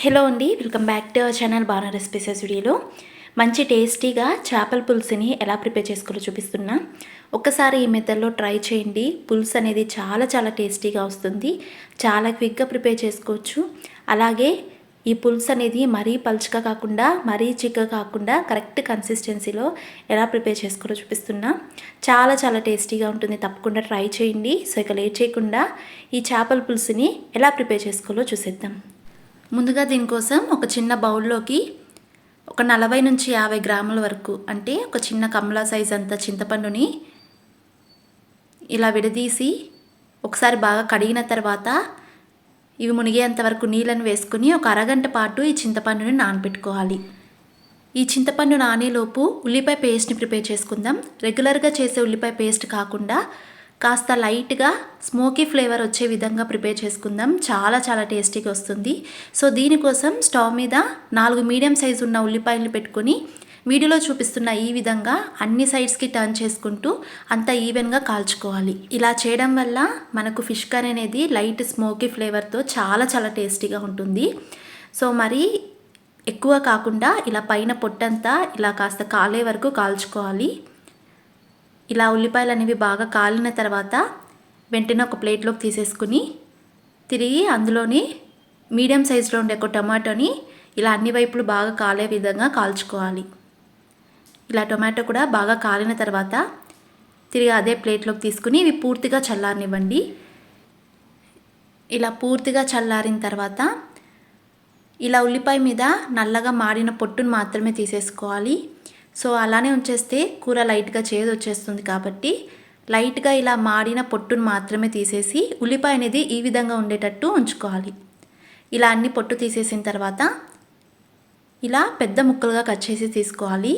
Hello అండి welcome back to our channel బాగా recipes వీడియోలో మంచి టేస్టీగా చేపల పులుసుని ఎలా ప్రిపేర్ చేసుకోవాలో చూపిస్తున్నా. ఒక్కసారి ఈ మెథడ్లో ట్రై చేయండి. పులుసు అనేది చాలా చాలా టేస్టీగా వస్తుంది. చాలా క్విక్గా ప్రిపేర్ చేసుకోవచ్చు. అలాగే ఈ పులుసు అనేది మరీ పలుచగా కాకుండా మరీ చిక్క కాకుండా కరెక్ట్ కన్సిస్టెన్సీలో ఎలా ప్రిపేర్ చేసుకోవాలో చూపిస్తున్నా. చాలా చాలా టేస్టీగా ఉంటుంది. తప్పకుండా ట్రై చేయండి. సో ఇక లేట్ చేయకుండా ఈ చేపల పులుసుని ఎలా ప్రిపేర్ చేసుకోవాలో చూసేద్దాం. ముందుగా దీనికోసం ఒక చిన్న బౌల్లోకి ఒక నలభై నుంచి యాభై గ్రాముల వరకు అంటే ఒక చిన్న కమలా సైజ్ అంత చింతపండుని ఇలా విడదీసి ఒకసారి బాగా కడిగిన తర్వాత ఇవి మునిగేంత వరకు నీళ్ళని వేసుకుని ఒక అరగంట పాటు ఈ చింతపండుని నానబెట్టుకోవాలి. ఈ చింతపండు నానేలోపు ఉల్లిపాయ పేస్ట్ని ప్రిపేర్ చేసుకుందాం. రెగ్యులర్గా చేసే ఉల్లిపాయ పేస్ట్ కాకుండా కాస్త లైట్గా స్మోకీ ఫ్లేవర్ వచ్చే విధంగా ప్రిపేర్ చేసుకుందాం. చాలా చాలా టేస్టీగా వస్తుంది. సో దీనికోసం స్టవ్ మీద నాలుగు మీడియం సైజు ఉన్న ఉల్లిపాయలు పెట్టుకొని వీడియోలో చూపిస్తున్న ఈ విధంగా అన్ని సైడ్స్కి టర్న్ చేసుకుంటూ అంత ఈవెన్గా కాల్చుకోవాలి. ఇలా చేయడం వల్ల మనకు ఫిష్ కర్రీ అనేది లైట్ స్మోకీ ఫ్లేవర్తో చాలా చాలా టేస్టీగా ఉంటుంది. సో మరి ఎక్కువ కాకుండా ఇలా పైన పొట్టంతా ఇలా కాస్త కాలే వరకు కాల్చుకోవాలి. ఇలా ఉల్లిపాయలు అనేవి బాగా కాలిన తర్వాత వెంటనే ఒక ప్లేట్లోకి తీసేసుకుని తిరిగి అందులోని మీడియం సైజులో ఉండే ఒక టమాటోని ఇలా అన్ని వైపులు బాగా కాలే విధంగా కాల్చుకోవాలి. ఇలా టొమాటో కూడా బాగా కాలిన తర్వాత తిరిగి అదే ప్లేట్లోకి తీసుకుని ఇవి పూర్తిగా చల్లారనివ్వండి. ఇలా పూర్తిగా చల్లారిన తర్వాత ఇలా ఉల్లిపాయ మీద నల్లగా మాడిన పొట్టును మాత్రమే తీసేసుకోవాలి. సో అలానే ఉంచేస్తే కూర లైట్గా చేదు వచ్చేస్తుంది కాబట్టి లైట్గా ఇలా మాడిన పొట్టును మాత్రమే తీసేసి ఉల్లిపాయ అనేది ఈ విధంగా ఉండేటట్టు ఉంచుకోవాలి. ఇలా అన్ని పొట్టు తీసేసిన తర్వాత ఇలా పెద్ద ముక్కలుగా కట్ చేసి తీసుకోవాలి.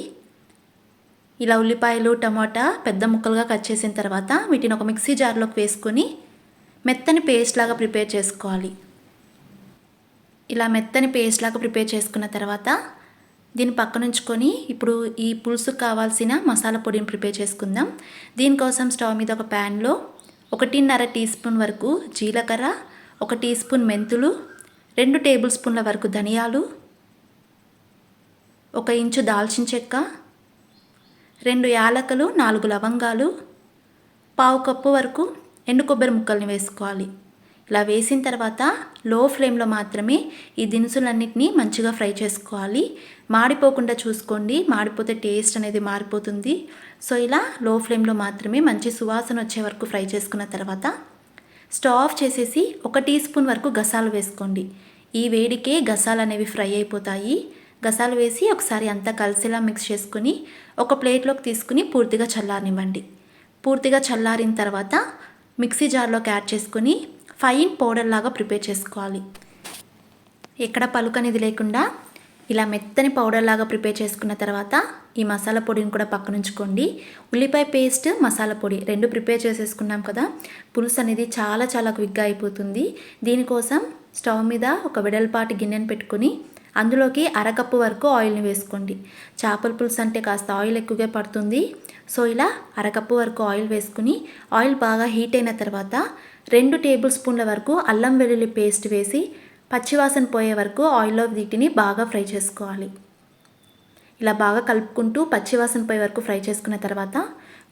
ఇలా ఉల్లిపాయలు టమాటా పెద్ద ముక్కలుగా కట్ చేసిన తర్వాత వీటిని ఒక మిక్సీ జార్లోకి వేసుకొని మెత్తని పేస్ట్ లాగా ప్రిపేర్ చేసుకోవాలి. ఇలా మెత్తని పేస్ట్ లాగా ప్రిపేర్ చేసుకున్న తర్వాత దీన్ని పక్కనుంచుకొని ఇప్పుడు ఈ పులుసుకు కావాల్సిన మసాలా పొడిని ప్రిపేర్ చేసుకుందాం. దీనికోసం స్టవ్ మీద ఒక ప్యాన్లో ఒకటిన్నర టీ స్పూన్ వరకు జీలకర్ర ఒక టీ స్పూన్ మెంతులు రెండు టేబుల్ స్పూన్ల వరకు ధనియాలు ఒక ఇంచు దాల్చిన చెక్క రెండు యాలకులు నాలుగు లవంగాలు పావు కప్పు వరకు ఎండు కొబ్బరి ముక్కల్ని వేసుకోవాలి. ఇలా వేసిన తర్వాత లో ఫ్లేమ్లో మాత్రమే ఈ దినుసులన్నింటినీ మంచిగా ఫ్రై చేసుకోవాలి. మాడిపోకుండా చూసుకోండి. మాడిపోతే టేస్ట్ అనేది మారిపోతుంది. సో ఇలా లో ఫ్లేమ్లో మాత్రమే మంచి సువాసన వచ్చే వరకు ఫ్రై చేసుకున్న తర్వాత స్టవ్ ఆఫ్ చేసేసి ఒక టీ స్పూన్ వరకు గసాలు వేసుకోండి. ఈ వేడికే గసాలు అనేవి ఫ్రై అయిపోతాయి. గసాలు వేసి ఒకసారి అంతా కలిసేలా మిక్స్ చేసుకుని ఒక ప్లేట్లోకి తీసుకుని పూర్తిగా చల్లారనివ్వండి. పూర్తిగా చల్లారిన తర్వాత మిక్సీ జార్లోకి యాడ్ చేసుకుని ఫైన్ పౌడర్ లాగా ప్రిపేర్ చేసుకోవాలి. ఎక్కడ పలుకనేది లేకుండా ఇలా మెత్తని పౌడర్ లాగా ప్రిపేర్ చేసుకున్న తర్వాత ఈ మసాలా పొడిని కూడా పక్కనుంచుకోండి. ఉల్లిపాయ పేస్ట్ మసాలా పొడి రెండు ప్రిపేర్ చేసేసుకున్నాం కదా పులుసు అనేది చాలా చాలా క్విక్గా అయిపోతుంది. దీనికోసం స్టవ్ మీద ఒక వెడల్పాటి గిన్నెను పెట్టుకొని అందులోకి అరకప్పు వరకు ఆయిల్ని వేసుకోండి. చేపల పులుసు అంటే కాస్త ఆయిల్ ఎక్కువగా పడుతుంది. సో ఇలా అరకప్పు వరకు ఆయిల్ వేసుకుని ఆయిల్ బాగా హీట్ అయిన తర్వాత రెండు టేబుల్ స్పూన్ల వరకు అల్లం వెల్లుల్లి పేస్ట్ వేసి పచ్చివాసన పోయే వరకు ఆయిల్లో వీటిని బాగా ఫ్రై చేసుకోవాలి. ఇలా బాగా కలుపుకుంటూ పచ్చివాసన పోయే వరకు ఫ్రై చేసుకున్న తర్వాత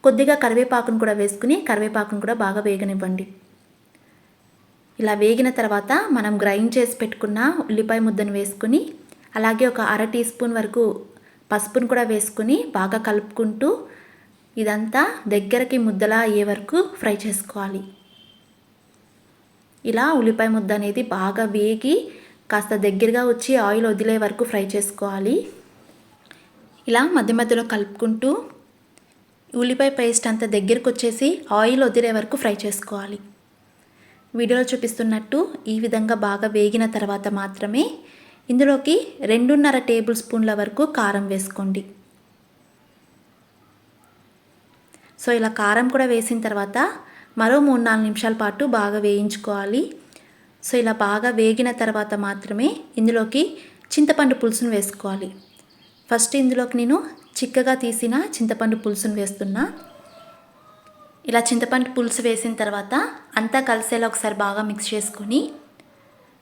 కొద్దిగా కరివేపాకును కూడా వేసుకుని కరివేపాకును కూడా బాగా వేగనివ్వండి. ఇలా వేగిన తర్వాత మనం గ్రైండ్ చేసి పెట్టుకున్న ఉల్లిపాయ ముద్దను వేసుకుని అలాగే ఒక అర టీ స్పూన్ వరకు పసుపును కూడా వేసుకుని బాగా కలుపుకుంటూ ఇదంతా దగ్గరకి ముద్దలా అయ్యే వరకు ఫ్రై చేసుకోవాలి. ఇలా ఉల్లిపాయ ముద్ద అనేది బాగా వేగి కాస్త దగ్గరగా వచ్చి ఆయిల్ వదిలే వరకు ఫ్రై చేసుకోవాలి. ఇలా మధ్య మధ్యలో కలుపుకుంటూ ఉల్లిపాయ పేస్ట్ అంతా దగ్గరకు వచ్చేసి ఆయిల్ వదిలే వరకు ఫ్రై చేసుకోవాలి. వీడియోలో చూపిస్తున్నట్టు ఈ విధంగా బాగా వేగిన తర్వాత మాత్రమే ఇందులోకి రెండున్నర టేబుల్ స్పూన్ల వరకు కారం వేసుకోండి. సో ఇలా కారం కూడా వేసిన తర్వాత మరో మూడు నాలుగు నిమిషాల పాటు బాగా వేయించుకోవాలి. సో ఇలా బాగా వేగిన తర్వాత మాత్రమే ఇందులోకి చింతపండు పులుసును వేసుకోవాలి. ఫస్ట్ ఇందులోకి నేను చిక్కగా తీసిన చింతపండు పులుసును వేస్తున్నా. ఇలా చింతపండు పులుసు వేసిన తర్వాత అంతా కలిసేలా ఒకసారి బాగా మిక్స్ చేసుకొని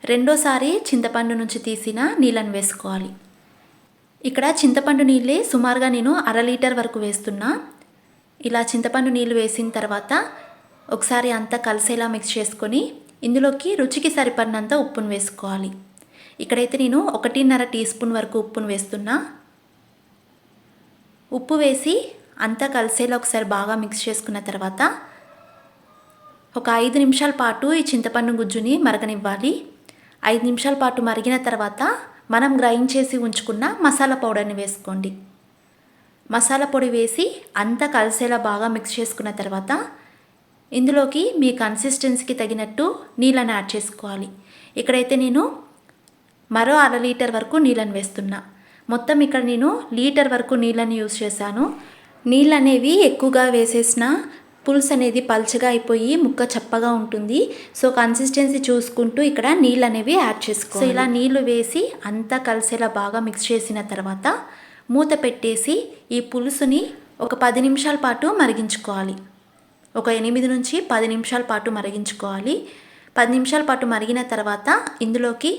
రెండోసారి చింతపండు నుంచి తీసిన నీళ్ళని వేసుకోవాలి. ఇక్కడ చింతపండు నీళ్ళే సుమారుగా నేను అర లీటర్ వరకు వేస్తున్నా. ఇలా చింతపండు నీళ్ళు వేసిన తర్వాత ఒకసారి అంతా కలిసేలా మిక్స్ చేసుకొని ఇందులోకి రుచికి సరిపడినంత ఉప్పును వేసుకోవాలి. ఇక్కడైతే నేను ఒకటిన్నర టీ స్పూన్ వరకు ఉప్పును వేస్తున్నా. ఉప్పు వేసి అంతా కలిసేలా ఒకసారి బాగా మిక్స్ చేసుకున్న తర్వాత ఒక ఐదు నిమిషాల పాటు ఈ చింతపండు గుజ్జుని మరగనివ్వాలి. ఐదు నిమిషాల పాటు మరిగిన తర్వాత మనం గ్రైండ్ చేసి ఉంచుకున్న మసాలా పౌడర్ని వేసుకోండి. మసాలా పొడి వేసి అంతా కలిసేలా బాగా మిక్స్ చేసుకున్న తర్వాత ఇందులోకి మీ కన్సిస్టెన్సీకి తగినట్టు నీళ్ళని యాడ్ చేసుకోవాలి. ఇక్కడైతే నేను మరో అర లీటర్ వరకు నీళ్ళని వేస్తున్నా. మొత్తం ఇక్కడ నేను లీటర్ వరకు నీళ్ళని యూజ్ చేశాను. నీళ్ళు అనేవి ఎక్కువగా వేసేసిన పులుసు అనేది పల్చగా అయిపోయి ముక్క చప్పగా ఉంటుంది. సో కన్సిస్టెన్సీ చూసుకుంటూ ఇక్కడ నీళ్ళు అనేవి యాడ్ చేసుకో సో ఇలా నీళ్ళు వేసి అంతా కలిసేలా బాగా మిక్స్ చేసిన తర్వాత మూత పెట్టేసి ఈ పులుసుని ఒక పది నిమిషాల పాటు మరిగించుకోవాలి. ఒక ఎనిమిది నుంచి పది నిమిషాల పాటు మరిగించుకోవాలి. పది నిమిషాల పాటు మరిగిన తర్వాత ఇందులోకి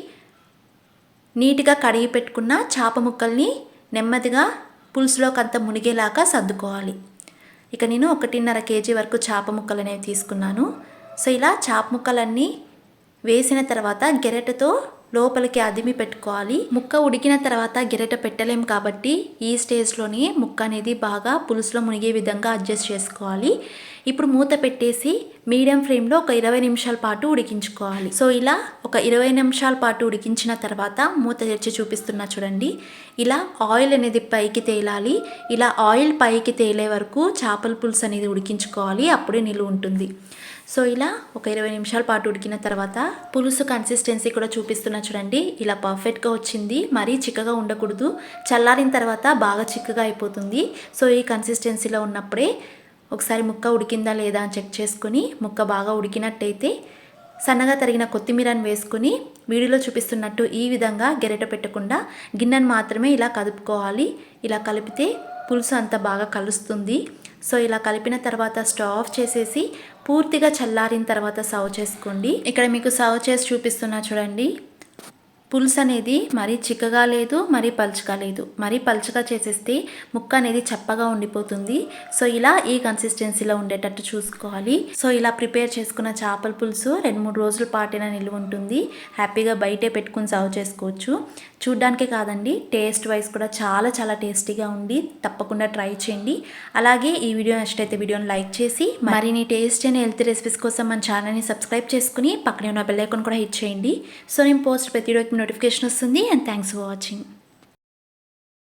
నీట్గా కడిగి పెట్టుకున్న చేప ముక్కల్ని నెమ్మదిగా పులుసులోకి అంత మునిగేలాగా సర్దుకోవాలి. ఇక నేను ఒకటిన్నర కేజీ వరకు చేప ముక్కలు అనేవి తీసుకున్నాను. సో ఇలా చేప ముక్కలన్నీ వేసిన తర్వాత గెరెటతో లోపలికి అదిమి పెట్టుకోవాలి. ముక్క ఉడికిన తర్వాత గిరెట పెట్టలేం కాబట్టి ఈ స్టేజ్లోనే ముక్క అనేది బాగా పులుసులో మునిగే విధంగా అడ్జస్ట్ చేసుకోవాలి. ఇప్పుడు మూత పెట్టేసి మీడియం ఫ్లేమ్లో ఒక ఇరవై నిమిషాల పాటు ఉడికించుకోవాలి. సో ఇలా ఒక ఇరవై నిమిషాల పాటు ఉడికించిన తర్వాత మూత తెరిచి చూపిస్తున్నా చూడండి. ఇలా ఆయిల్ అనేది పైకి తేలాలి. ఇలా ఆయిల్ పైకి తేలే వరకు చేపల పులుసు అనేది ఉడికించుకోవాలి. అప్పుడే నిలువ ఉంటుంది. సో ఇలా ఒక ఇరవై నిమిషాల పాటు ఉడికిన తర్వాత పులుసు కన్సిస్టెన్సీ కూడా చూపిస్తున్నా చూడండి. ఇలా పర్ఫెక్ట్గా వచ్చింది. మరీ చిక్కగా ఉండకూడదు. చల్లారిన తర్వాత బాగా చిక్కగా అయిపోతుంది. సో ఈ కన్సిస్టెన్సీలో ఉన్నప్పుడే ఒకసారి ముక్క ఉడికిందా లేదా అని చెక్ చేసుకుని ముక్క బాగా ఉడికినట్టయితే సన్నగా తరిగిన కొత్తిమీరని వేసుకుని వీడియోలో చూపిస్తున్నట్టు ఈ విధంగా గెరెట పెట్టకుండా గిన్నెను మాత్రమే ఇలా కదుపుకోవాలి. ఇలా కలిపితే పులుసు అంత బాగా కలుస్తుంది. సో ఇలా కలిపిన తర్వాత స్టవ్ ఆఫ్ చేసేసి పూర్తిగా చల్లారిన తర్వాత సర్వ్ చేసుకోండి. ఇక్కడ మీకు సర్వ్ చేసి చూపిస్తున్నా చూడండి. పులుసు అనేది మరీ చిక్కగా లేదు మరీ పలుచగా లేదు. మరీ పలుచగా చేసేస్తే ముక్క అనేది చప్పగా ఉండిపోతుంది. సో ఇలా ఈ కన్సిస్టెన్సీలో ఉండేటట్టు చూసుకోవాలి. సో ఇలా ప్రిపేర్ చేసుకున్న చేపల పులుసు రెండు మూడు రోజుల పాటైనా నిల్వ ఉంటుంది. హ్యాపీగా బయటే పెట్టుకుని సర్వ్ చేసుకోవచ్చు. చూడ్డానికే కాదండి టేస్ట్ వైజ్ కూడా చాలా చాలా టేస్టీగా ఉంది తప్పకుండా ట్రై చేయండి. అలాగే ఈ వీడియో నచ్చితే వీడియోని లైక్ చేసి మరిన్ని టేస్ట్ అండ్ హెల్త్ రెసిపీస్ కోసం మన ఛానల్ని సబ్స్క్రైబ్ చేసుకుని పక్కనే ఉన్న బెల్ ఐకాన్ కూడా హిట్ చేయండి. సో నేను పోస్ట్ ప్రతి వీడియోకి నోటిఫికేషన్ వస్తుంది అండ్ థ్యాంక్స్ ఫర్ వాచింగ్